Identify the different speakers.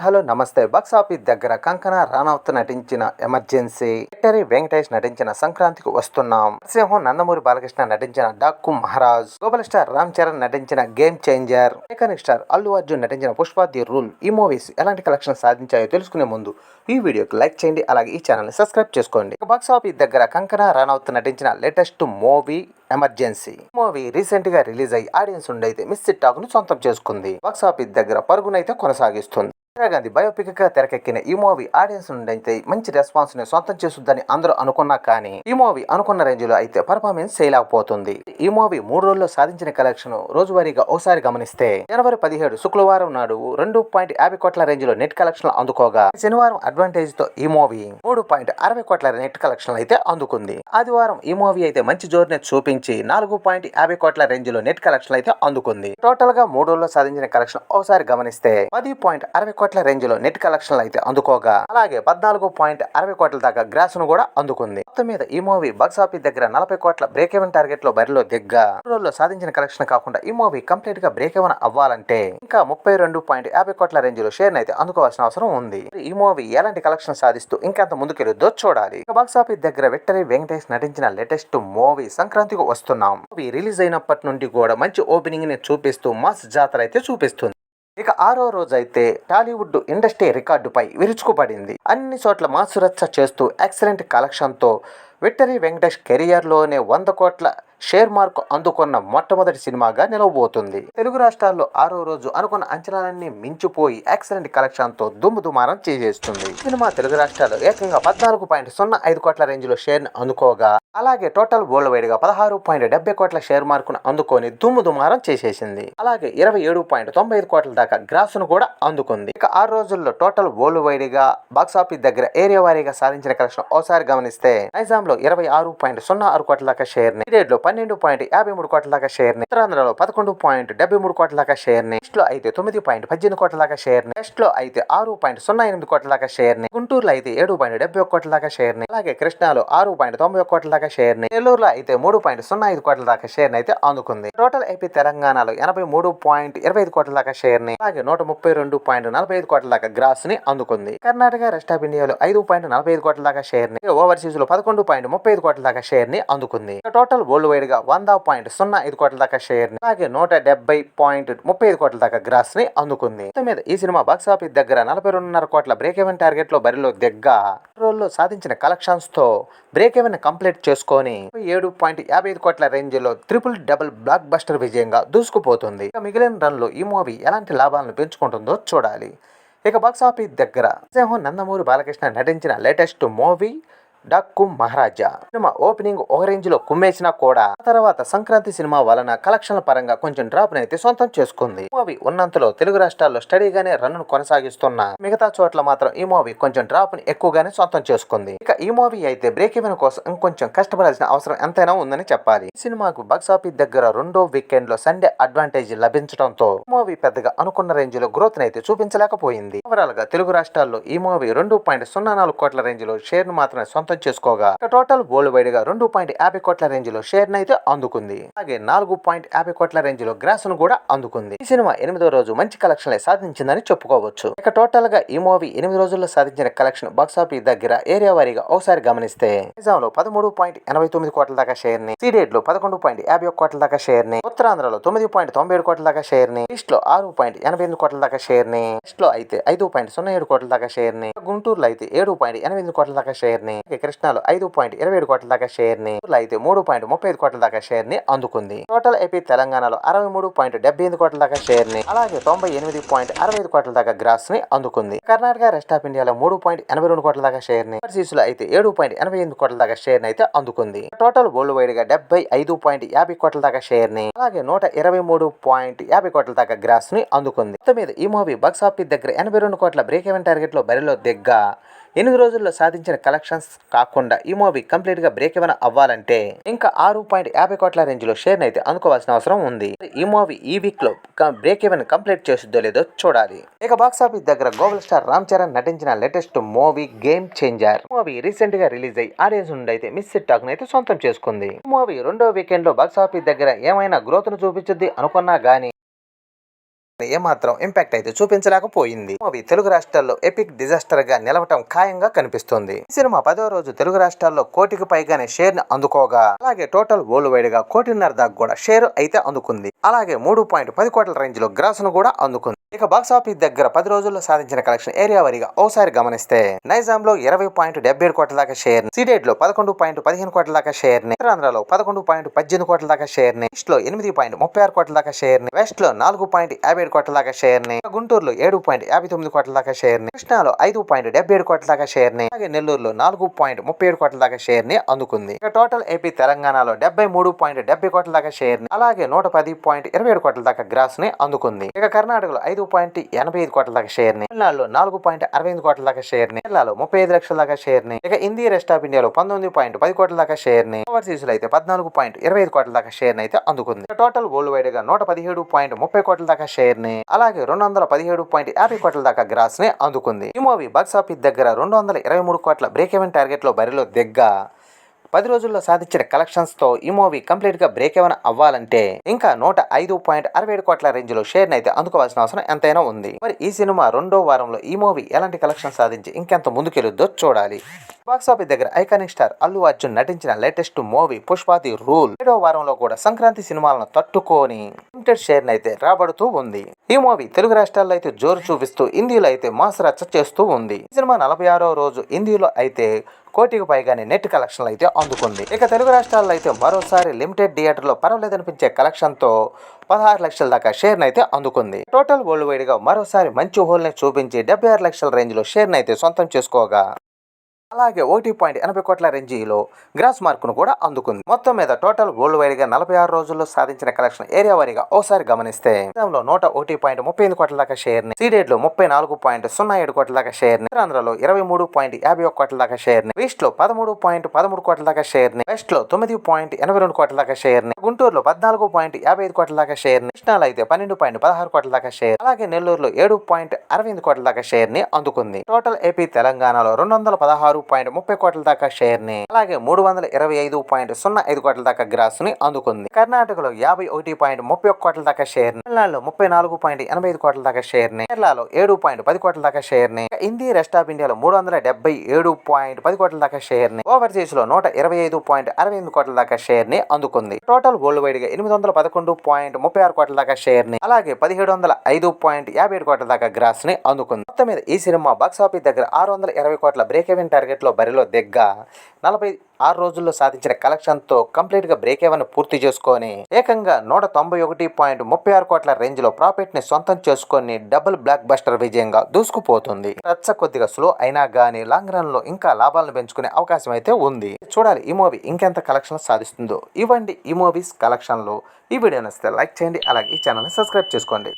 Speaker 1: Hello నమస్తే. Box office దగ్గర కంకణ రానౌత్ నటించిన ఎమర్జెన్సీ విక్టరీ వెంకటేష్ నటించిన సంక్రాంతికి వస్తున్నాం. సింహం నందమూరి బాలకృష్ణ నటించిన డాక్కు మహారాజ్ గ్లోబల్ స్టార్ రామ్ చరణ్ నటించిన game changer mechanic star Allu Arjun నటించిన పుష్ప ది రూల్ ఈ మూవీస్ ఎలాంటి కలెక్షన్ సాధించాయో తెలుసుకునే ముందు ఈ వీడియోకి లైక్ చేయండి అలాగే ఈ ఛానల్ని సబ్స్క్రైబ్ చేసుకోండి. బాక్స్ ఆఫీస్ దగ్గర కంకణ రానౌత్ నటించిన లేటెస్ట్ మూవీ ఎమర్జెన్సీ. మూవీ రీసెంట్గా రిలీజ్ అయ్యి ఆడియన్స్ ఉండైతే మిస్ టాక్ను సొంతం చేసుకుంది. బాక్స్ ఆఫీస్ దగ్గర పరుగునైతే కొనసాగిస్తుంది. ఇందిరాగాంధీ బయోపిక్గా తెరకెక్కిన ఈ మూవీ ఆడియన్స్ నుండి అయితే మంచి రెస్పాన్స్ని సొంతం చేస్తుందని అందరూ అనుకున్నా కానీ ఈ మూవీ అనుకున్న రేంజ్లో అయితే పర్ఫార్మెన్స్ చేయలేకపోతుంది ఈ మూవీ మూడు రోజుల్లో సాధించిన కలెక్షన్ రోజువారీగా ఒకసారి గమనిస్తే జనవరి పదిహేడు శుక్రవారం నాడు రెండు పాయింట్ యాభై కోట్ల రేంజ్లో నెట్ కలెక్షన్ అందుకోగా శనివారం అడ్వాంటేజ్తో ఈ మూవీ మూడు పాయింట్ అరవై కోట్ల నెట్ కలెక్షన్ అయితే అందుకుంది. ఆదివారం ఈ మూవీ అయితే మంచి జోరుని చూపించి నాలుగు పాయింట్ యాభై కోట్ల రేంజ్లో నెట్ కలెక్షన్ అయితే అందుకుంది. టోటల్గా మూడు రోజుల్లో సాధించిన కలెక్షన్ ఒకసారి గమనిస్తే పది పాయింట్ అరవై కోట్ల రేంజ్లో నెట్ కలెక్షన్ అయితే అందుకోగా. అలాగే పద్నాలుగు పాయింట్ అరవై కోట్ల దాకా గ్రాస్ను కూడా అందుకుంది. మొత్తం మీద ఈ మూవీ బాక్స్ ఆఫీస్ దగ్గర నలభై కోట్ల బ్రేక్ ఎవెన్ టార్గెట్లో బరిలో దిగ్గా. రోజుల్లో సాధించిన కలెక్షన్ కాకుండా ఈ మూవీ కంప్లీట్గా బ్రేక్ ఎవెన్ అవ్వాలంటే ఇంకా ముప్పై రెండు పాయింట్ యాభై కోట్ల రేంజ్లో షేర్ అయితే అందుకోవాల్సిన అవసరం ఉంది. ఈ మూవీ ఎలాంటి కలెక్షన్ సాధిస్తూ ఇంకెంత ముందుకెళ్ళొద్దో చూడాలి. బాక్స్ ఆఫీస్ దగ్గర విక్టరీ వెంకటేష్ నటించిన లేటెస్ట్ మూవీ సంక్రాంతికి వస్తున్నాం. మూవీ రిలీజ్ అయినప్పటి నుండి కూడా మంచి ఓపెనింగ్ని చూపిస్తూ మాస్ జాతర అయితే చూపిస్తుంది. ఇక ఆరో రోజు అయితే టాలీవుడ్ ఇండస్ట్రీ రికార్డుపై విరుచుకుపడింది. అన్ని చోట్ల మాసురచ్చ చేస్తూ ఎక్సలెంట్ కలెక్షన్తో విక్టరీ వెంకటేష్ కెరియర్లోనే వంద కోట్ల షేర్ మార్క్ అందుకున్న మొట్టమొదటి సినిమాగా నిలవబోతుంది. తెలుగు రాష్ట్రాల్లో ఆరో రోజు అనుకున్న అంచనాలన్నీ మించిపోయి ఎక్సలెంట్ కలెక్షన్తో దుమ్ముదుమారం దుమ్ము దుమారం చేసేస్తుంది. సినిమా తెలుగు రాష్ట్రాల్లో ఏకంగా పద్నాలుగు పాయింట్ సున్నా ఐదు కోట్ల రేంజ్లో షేర్ను అందుకోగా అలాగే టోటల్ వరల్డ్ వైడ్గా పదహారు పాయింట్ డెబ్బై కోట్ల షేర్ మార్కును అందుకొని దుమ్ము దుమారం చేసేసింది. అలాగే ఇరవై ఏడు పాయింట్ తొంభై ఐదు కోట్ల దాకా గ్రాస్ను కూడా అందుకుంది. ఇక ఆరు రోజుల్లో టోటల్ వరల్డ్ వైడ్గా బాక్స్ ఆఫీస్ దగ్గర ఏరియా వారీగా సాధించిన కలెక్షన్ ఓసారి గమనిస్తే నైజాం లో ఇరవై ఆరు పాయింట్ సున్నా ఆరు కోట్ల దాకా షేర్ని లో పన్నెండు పాయింట్ యాభై మూడు కోట్ల దాకా షేర్ని ఉత్తరాంధ్రలో పదకొండు పాయింట్ డెబ్బై మూడు కోట్ల దాకా షేర్ని లో అయితే తొమ్మిది పాయింట్ పద్దెనిమిది కోట్ల దాకా షేర్ని లో అయితే ఆరు పాయింట్ సున్నా ఎనిమిది కోట్ల దాకా షేర్ని గుంటూరులో అయితే ఏడు పాయింట్ డెబ్బై ఒక కోట్ల దాకా షేర్ని అలాగే కృష్ణాలో ఆరు పాయింట్ తొంభై ఒక కోట్ల దాకా షేర్ని నెల్లూరులో అయితే మూడు పాయింట్ సున్నా ఐదు కోట్ల దాకా షేర్ అయితే అందుకుంది. టోటల్ ఏపీ తెలంగాణలో ఎనభై మూడు పాయింట్ ఇరవై ఐదు కోట్ల దాకా షేర్ని అలాగే నూట ముప్పై రెండు పాయింట్ నలభై ఐదు కోట్ల దాకా గ్రాస్ని అందుకుంది. కర్ణాటక రెస్ట్ ఆఫ్ ఇండియాలో ఐదు పాయింట్ నలభై ఐదు కోట్ల దాకా షేర్ని ఓవర్సీస్లో పదకొండు పాయింట్ ముప్పై ఐదు కోట్ల దాకా షేర్ని అందుకుంది. టోటల్ వరల్డ్ వైడ్గా వంద పాయింట్ సున్నా ఐదు కోట్ల దాకా షేర్ని అలాగే నూట డెబ్బై పాయింట్ ముప్పై ఐదు కోట్ల దాకా గ్రాస్ని అందుకుంది. మీద ఈ సినిమా బాక్స్ ఆఫీస్ దగ్గర నలభై రెండున్నర కోట్ల బ్రేక్ ఎవెన్ టార్గెట్లో బరిలో దిగ్గా రోల్లో సాధించిన కలెక్షన్స్తో బ్రేక్ ఎవెన్ కంప్లీట్ చేసుకొని ఏడు పాయింట్ యాభై ఐదు కోట్ల రేంజ్లో ట్రిపుల్ డబుల్ బ్లాక్ బస్టర్ విజయంగా దూసుకుపోతుంది. ఇక మిగిలిన రన్లో ఈ మూవీ ఎలాంటి లాభాలను పెంచుకుంటుందో చూడాలి. ఇక బాక్స్ ఆఫీస్ దగ్గర సింహం నందమూరి బాలకృష్ణ నటించిన లేటెస్ట్ మూవీ డక్కు మహారాజా. సినిమా ఓపెనింగ్ ఒక రేంజ్లో కుమ్మేసినా కూడా ఆ తర్వాత సంక్రాంతి సినిమా వలన కలెక్షన్ల పరంగా కొంచెం డ్రాప్ అయితే సొంతం చేసుకుంది. మూవీ ఉన్నంతలో తెలుగు రాష్ట్రాల్లో స్టడీగానే రన్ కొనసాగిస్తున్న మిగతా చోట్ల మాత్రం ఈ మూవీ కొంచెం డ్రాప్ని ఎక్కువగానే సొంతం చేసుకుంది. ఇక ఈ మూవీ అయితే బ్రేక్ ఈవెన్ కోసం ఇంకొంచెం కష్టపడాల్సిన అవసరం ఎంతైనా ఉందని చెప్పాలి. ఈ సినిమాకు బాక్స్ ఆఫీస్ దగ్గర రెండో వీకెండ్లో సండే అడ్వాంటేజ్ లభించడంతో మూవీ పెద్దగా అనుకున్న రేంజ్లో గ్రోత్ అయితే చూపించలేకపోయింది. ఓవరాల్గా తెలుగు రాష్ట్రాల్లో ఈ మూవీ రెండు పాయింట్ సున్నా నాలుగు కోట్ల రేంజ్లో షేర్ను మాత్రమే సొంతం చేసుకోగా. టోటల్ వరల్డ్ వైడ్గా రెండు పాయింట్ యాభై కోట్ల రేంజ్లో షేర్ అయితే అందుకుంది. అలాగే నాలుగు పాయింట్ యాభై కోట్ల రేంజ్లో గ్రాస్ను కూడా అందుకుంది. ఈ సినిమా ఎనిమిదో రోజు మంచి కలెక్షన్ సాధించిందని చెప్పుకోవచ్చు. ఇక టోటల్గా ఈ మూవీ ఎనిమిది రోజుల్లో సాధించిన కలెక్షన్ బాక్సాఫీస్ దగ్గర ఏరియా వారీగా ఒకసారి గమనిస్తే నిజాం లో పదమూడు పాయింట్ ఎనభై తొమ్మిది కోట్ల దాకా షేర్ని సీడెడ్లో పదకొండు పాయింట్ యాభై ఒక కోట్ల దాకా షేర్ని ఉత్తరాంధ్రలో తొమ్మిది పాయింట్ తొంభై ఏడు కోట్ల దాకా షేర్ని ఈస్ట్లో ఆరు పాయింట్ ఎనభై ఎనిమిది కోట్ల దాకా షేర్ని వెస్ట్లో అయితే ఐదు పాయింట్ సున్నా ఏడు కోట్ల దాకా షేర్ని గుంటూరులో అయితే ఏడు పాయింట్ ఎనభై ఎనిమిది కోట్ల దాకా షేర్ని కృష్ణాలు ఐదు పాయింట్ ఇరవై ఏడు కోట్ల దాకా షేర్ని అయితే మూడు పాయింట్ ముప్పై ఐదు కోట్ల దాకా షేర్ని అందుకుంది. టోటల్ ఏపీ తెలంగాణలో అరవై మూడు పాయింట్ డెబ్బై ఎనిమిది కోట్ల దాకా షేర్ని అలాగే తొంభై ఎనిమిది పాయింట్ అరవై ఐదు కోట్ల దాకా గ్రాస్ని అందుకుంది. కర్ణాటక రెస్ట్ ఆఫ్ ఇండియాలో మూడు పాయింట్ ఎనభై రెండు కోట్ల దాకా షేర్ని ఓవర్సీస్లో అయితే ఏడు పాయింట్ ఎనభై ఎనిమిది కోట్ల దాకా షేర్ని అయితే అందుకుంది. టోటల్ వరల్డ్ వైడ్గా డెబ్బై ఐదు పాయింట్ యాభై కోట్ల దాకా షేర్ని అలాగే నూట ఇరవై మూడు పాయింట్ యాభై కోట్ల దాకా గ్రాస్ని అందుకుంది. మొత్తం మీద ఈ మూవీ బాక్స్ ఆఫీస్ దగ్గర ఎనభై రెండు కోట్ల బ్రేక్ ఎవెన్ టార్గెట్లో బరిలో దిగ్గా. ఎనిమిది రోజుల్లో సాధించిన కలెక్షన్స్ కాకుండా ఈ మూవీ కంప్లీట్గా బ్రేక్ ఇవ్వన అవ్వాలంటే ఇంకా ఆరు పాయింట్ యాభై కోట్ల రేంజ్లో షేర్ అయితే అందుకోవాల్సిన అవసరం ఉంది. ఈ మూవీ ఈ వీక్లో బ్రేక్ ఎవెన్ కంప్లీట్ చేస్తుందో లేదో చూడాలి. ఇక బాక్స్ ఆఫీస్ దగ్గర గోగుల్ స్టార్ రామ్ చరణ్ నటించిన latest movie game changer. Movie రీసెంట్గా రిలీజ్ అయ్యి ఆడియన్స్ నుండి అయితే మిస్ టాక్ అయితే సొంతం చేసుకుంది. మూవీ రెండో వీకెండ్లో బాక్స్ ఆఫీస్ దగ్గర ఏమైనా గ్రోత్ను చూపించుద్ది అనుకున్నా గానీ ఏమాత్రం ఇంపాక్ట్ అయితే చూపించలేకపోయింది. మూవీ తెలుగు రాష్ట్రాల్లో ఎపిక్ డిజాస్టర్గా నిలవటం ఖాయంగా కనిపిస్తుంది. సినిమా పదో రోజు తెలుగు రాష్ట్రాల్లో కోటికి పైగానే షేర్ని అందుకోగా అలాగే టోటల్ వరల్డ్ వైడ్గా కోటిన్నర దాకా కూడా షేర్ అయితే అందుకుంది. అలాగే మూడు పాయింట్ పది కోట్ల రేంజ్లో గ్రాస్ను కూడా అందుకుంది. ఇక బాక్స్ ఆఫీస్ దగ్గర పది రోజుల్లో సాధించిన కలెక్షన్ ఏరియా వారీగా ఓసారి గమనిస్తే నైజాం లో ఇరవై పాయింట్ డెబ్బై ఏడు కోట్ల దాకా షేర్ సిడేట్లో పదకొండు పాయింట్ పదిహేను కోట్ల దాకా షేర్ని ఉత్తరాంధ్రలో పదకొండు పాయింట్ పద్దెనిమిది కోట్ల దాకా షేర్ని ఈస్ట్లో ఎనిమిది పాయింట్ ముప్పై ఆరు కోట్ల దాకా షేర్ని వెస్ట్లో నాలుగు పాయింట్ యాభై ఏడు కోట్ల దాకా షేర్ని గుంటూరులో ఏడు పాయింట్ యాభై తొమ్మిది కోట్ల దాకా షేర్ని కృష్ణాలో ఐదు పాయింట్ డెబ్బై ఏడు కోట్ల దాకా షేర్ని అలాగే నెల్లూరులో నాలుగు పాయింట్ ముప్పై ఏడు కోట్ల దాకా షేర్ని అందుకుంది ఇక టోటల్ ఏపీ తెలంగాణలో డెబ్బై మూడు పాయింట్ డెబ్బై కోట్ల దాకా షేర్ని అలాగే నూట పది పాయింట్ ఇరవై ఏడు కోట్ల దాకా గ్రాస్ని అందుకుంది ఇక కర్ణాటకలో ఐదు పాయింట్ ఎనభై ఐదు కోట్ల దాకా షేర్ని తమిళనాడులో నాలుగు పాయింట్ అరవై ఎనిమిది కోట్ల దాకా షేర్ని కేరళలో ముప్పై ఐదు లక్షల దాకా షేర్ని ఇక ఇండియా రెస్ట్ ఆఫ్ ఇండియాలో పంతొమ్మిది పాయింట్ పది కోట్ల దాకా షేర్ని ఓవర్సీస్లో అయితే పద్నాలుగు పాయింట్ ఇరవై ఐదు కోట్ల దాకా షేర్ని అయితే అందుకుంది. టోటల్ వరల్డ్ వైడ్గా నూట పదిహేడు పాయింట్ ముప్పై కోట్ల దాకా షేర్ని అలాగే రెండు వందల పదిహేడు పాయింట్ యాభై కోట్ల దాకా గ్రాస్ని అందుకుంది. ఈ మూవీ బాక్స్ ఆఫీస్ దగ్గర రెండు వందల ఇరవై మూడు కోట్ల బ్రేక్ ఎవెన్ టార్గెట్లో బరిలో దిగ్గా పది రోజుల్లో సాధించిన కలెక్షన్స్తో ఈ మూవీ కంప్లీట్గా బ్రేక్ ఏమైనా అవ్వాలంటే ఇంకా నూట ఐదు పాయింట్ అరవై ఏడు కోట్ల రేంజ్లో షేర్ అయితే అందుకోవాల్సిన అవసరం ఎంతైనా ఉంది. మరి ఈ సినిమా రెండో వారంలో ఈ మూవీ ఎలాంటి కలెక్షన్ సాధించి ఇంకెంత ముందుకెళ్ళొద్దో చూడాలి. బాక్స్ ఆఫీస్ దగ్గర ఐకానిక్ స్టార్ అల్లు అర్జున్ నటించిన లేటెస్ట్ మూవీ పుష్పాది రూల్ ఏడో వారంలో కూడా సంక్రాంతి సినిమాలను తట్టుకొని లిమిటెడ్ షేర్ అయితే రాబడుతూ ఉంది. ఈ మూవీ తెలుగు రాష్ట్రాల్లో అయితే జోరు చూపిస్తూ హిందీలో అయితే మాస్ రచ్చ చేస్తూ ఉంది. ఈ సినిమా నలభై ఆరో రోజు హిందీలో అయితే కోటికి పైగానే నెట్ కలెక్షన్లు అయితే అందుకుంది. ఇక తెలుగు రాష్ట్రాల్లో అయితే మరోసారి లిమిటెడ్ థియేటర్లో పర్వాలేదనిపించే కలెక్షన్తో పదహారు లక్షల దాకా షేర్ని అయితే అందుకుంది. టోటల్ వరల్డ్ వైడ్గా మరోసారి మంచి హోల్ని చూపించి డెబ్బై ఆరు లక్షల రేంజ్లో షేర్ని అయితే సొంతం చేసుకోగా అలాగే ఒకటి పాయింట్ ఎనభై కోట్ల రేంజీలో గ్రాస్ మార్కును కూడా అందుకుంది. మొత్తం మీద టోటల్ వరల్డ్ వైడ్గా నలభై ఆరు రోజుల్లో సాధించిన కలెక్షన్ ఏరియా వారీగా ఓసారి గమనిస్తే లో నూట ఒకటి పాయింట్ ముప్పై ఎనిమిది కోట్ల దాకా షేర్ని సీడెడ్లో ముప్పై నాలుగు పాయింట్ సున్నా ఏడు కోట్ల దాకా షేర్ని ఆంధ్రలో ఇరవై మూడు పాయింట్ యాభై ఒక కోట్ల దాకా షేర్ని ఈస్ట్లో పదమూడు పాయింట్ పదమూడు కోట్ల దాకా షేర్ని వెస్ట్లో తొమ్మిది పాయింట్ ఎనభై రెండు కోట్ల దాకా షేర్ని గుంటూరులో పద్నాలుగు పాయింట్ యాభై ఐదు కోట్ల దాకా షేర్ని కృష్ణాలో అయితే పన్నెండు పాయింట్ పదహారు కోట్ల దాకా షేర్ అలాగే నెల్లూరులో ఏడు పాయింట్ అరవై ఎనిమిది కోట్ల దాకా షేర్ని అందుకుంది. టోటల్ ఏపీ తెలంగాణలో రెండు వందల పదహారు పాయింట్ ముప్పై కోట్ల దాకా షేర్ని అలాగే మూడు వందల ఇరవై ఐదు పాయింట్ సున్నా ఐదు కోట్ల దాకా గ్రాస్ని అందుకుంది. కర్ణాటకలో యాభై ఒకటి పాయింట్ ముప్పై ఒక్క కోట్ల దాకా షేర్ తమిళనాడులో ముప్పై నాలుగు పాయింట్ ఎనభై ఐదు కోట్ల దాకా షేర్ని కేరళలో ఏడు పాయింట్ పది కోట్ల దాకా షేర్ని హిందీ రెస్ట్ ఆఫ్ ఇండియాలో మూడు వందల డెబ్బై ఏడు పాయింట్ పది కోట్ల దాకా షేర్ని ఓవర్సీస్లో నూట ఇరవై ఐదు పాయింట్ అరవై ఎనిమిది కోట్ల దాకా షేర్ని అందుకుంది. టోటల్ వరల్డ్ వైడ్గా ఎనిమిది వందల పదకొండు పాయింట్ ముప్పై ఆరు కోట్ల దాకా షేర్ని అలాగే పదిహేడు వందల ఐదు పాయింట్ యాభై ఏడు కోట్ల దాకా గ్రాస్ని అందుకుంది. మొత్తం మీద ఈ సినిమా బాక్స్ ఆఫీస్ దగ్గర ఆరు వందల ఇరవై కోట్ల బ్రేక్ ఎవెన్ టార్గెట్ టార్గెట్లో బరిలో దిగ్గా నలభై ఆరు రోజుల్లో సాధించిన కలెక్షన్తో కంప్లీట్గా బ్రేక్ ఎవెన్ పూర్తి చేసుకొని ఏకంగా నూట తొంభై ఒకటి పాయింట్ ముప్పై ఆరు కోట్ల రేంజ్లో సొంతం చేసుకొని డబుల్ బ్లాక్ బస్టర్ విజయంగా దూసుకుపోతుంది. రచ్చ కొద్దిగా స్లో అయినా కానీ లాంగ్ రన్లో ఇంకా లాభాలను పెంచుకునే అవకాశం అయితే ఉంది. చూడాలి ఈ మూవీ ఇంకెంత కలెక్షన్ సాధిస్తుందో. ఇవ్వండి ఈ మూవీస్ కలెక్షన్లు. ఈ వీడియో నచ్చితే లైక్ చేయండి అలాగే ఈ ఛానల్ని సబ్స్క్రైబ్ చేసుకోండి.